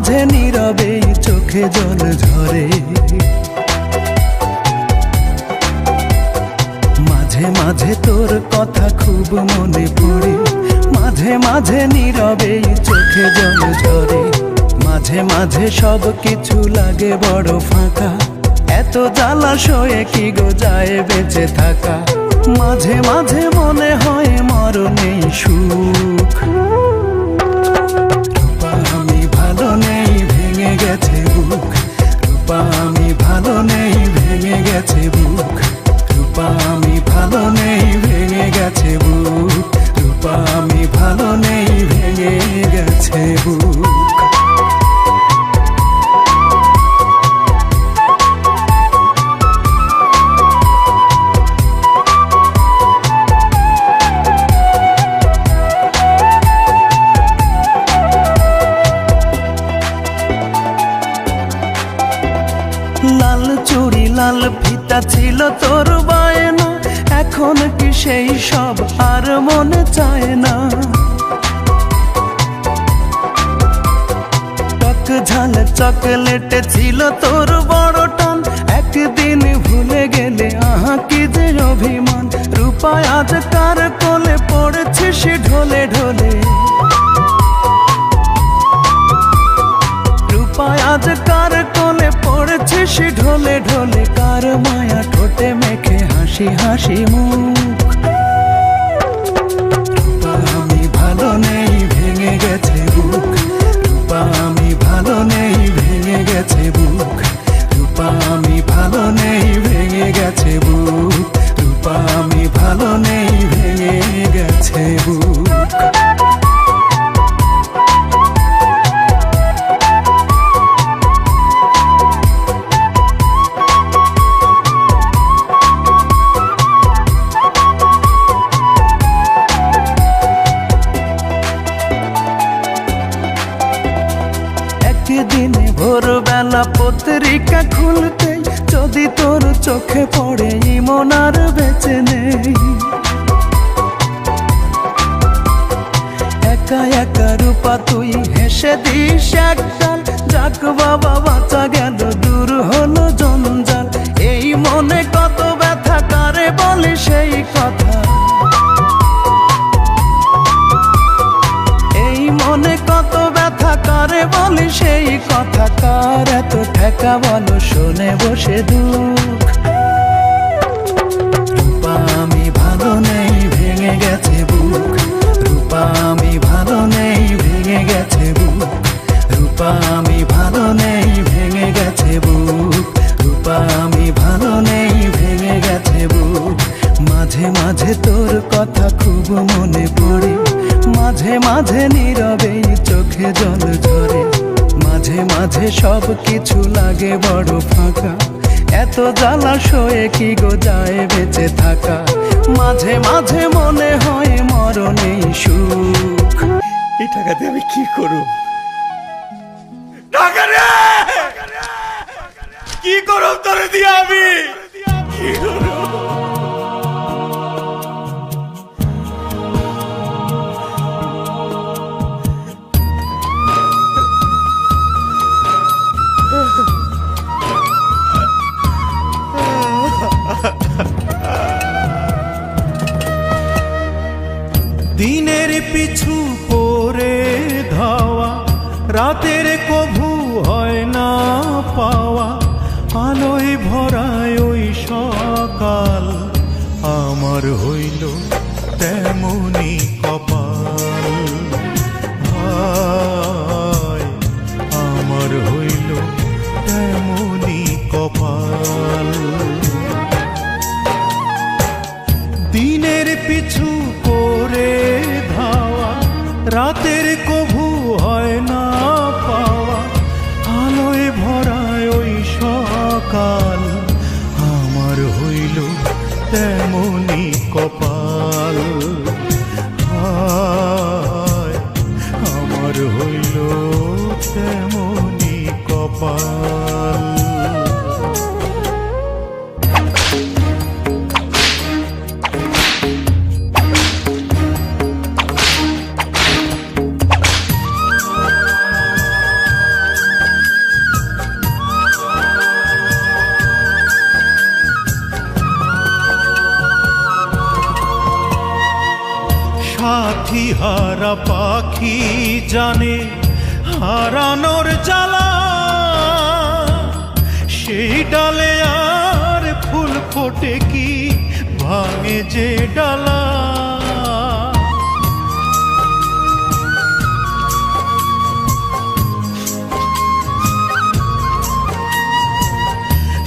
মাঝে নীরবে চোখে জল ঝরে। মাঝে মাঝে তোর কথা খুব মনে পড়ে। মাঝে মাঝে নীরবে চোখে জল ঝরে। মাঝে মাঝে সব কিছু লাগে বড় ফাঁকা। এত জ্বালাশয়ে কি গো যায় বেঁচে থাকা? মাঝে মাঝে মনে হয় মরণে সুখ। গেছে বুক। রূপা আমি ভালো নেই ভেঙে গেছে বুক। লাল ফিতা ছিল তোর বায়না। এখন কি সেই সব আর মনে চায় না। টক ঝাল, চকলেট ছিল তোর বড় টান। একদিন ভুলে গেলে, আহা কি যে অভিমান। রূপায় আজ কার কোলে পড়েছে সে ঢোলে ঢোলে। রূপায় আজ কার কোলে পড়েছে সে ঢোলে ঢোলে। হাসি মুখ। পত্রিকা খুলতে যদি তোর চোখে পড়ে ইমন আর বেঁচে নেই। একা একা রূপা, তুই হেসে দিস একটাল। যাক বাবা, বাঁচা গেল, দূর হলো জঞ্জাল। এই মনে কত ব্যথা, কারে বলে সেই কথা? কত ব্যথা করে বলে সেই কথা। কার এত ঠেকা বলো, শুনে বসে দুঃখ। আমি ভালো নেই, ভেঙে গেছে সব কিছু লাগে বড় ফাঁকা। এত জ্বালাশয়ে কি গো যায় বেঁচে থাকা? মাঝে মাঝে মনে হয় মরণে সুখ। এই টাকাতে আমি কি করব? কি করব তোরে দিয়ে আমি? কি করব? পিছু করে ধাওয়া। রাতের কভু হয় সকাল আমার হইল তেমনি কপাল। হারা পাখি জানে, হারানোর জ্বালা। সেই ডালে আর ফুল ফোটে কি, ভাঙে যে ডালা।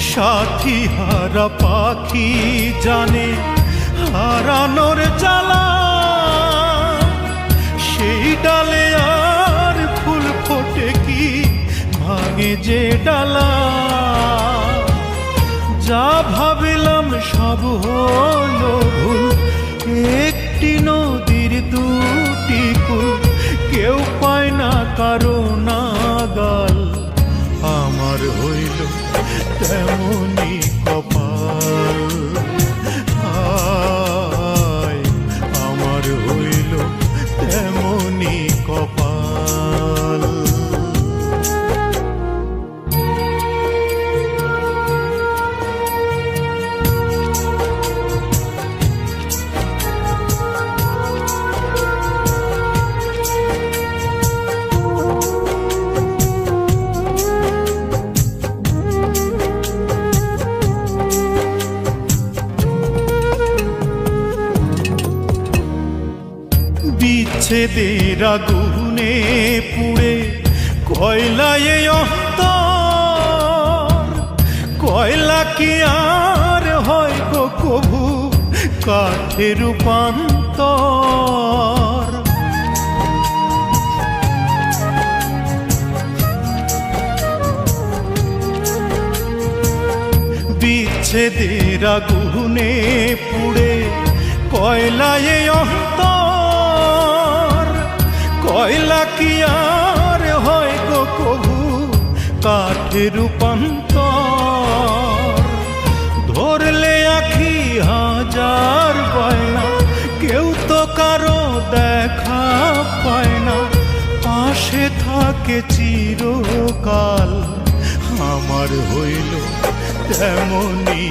সাথী হারা পাখি জানে, হারানোর জ্বালা। ডালে আর ফুল ফোটে কি? ভাঙে যে ডালা। যা ভাবিলাম সব হলো ভুল। একটি নদীর দুটি কুল। কেউ পায় না কারও বিচ্ছেদের আগুনে পুড়ে কয়লায় অন্তর। কয়লা কি আর হয় গো কভু কাঠে রূপান্তর? বিচ্ছেদের আগুনে পুড়ে কয়লায় অন্তর। কয়লা কি আর হয় গো কভু কাঠে রূপান্তর। ধরলে আখি হাজার পায়না কেউ তো কারও দেখা পায় না। পাশে থাকে চিরকাল, আমার হইল তেমনি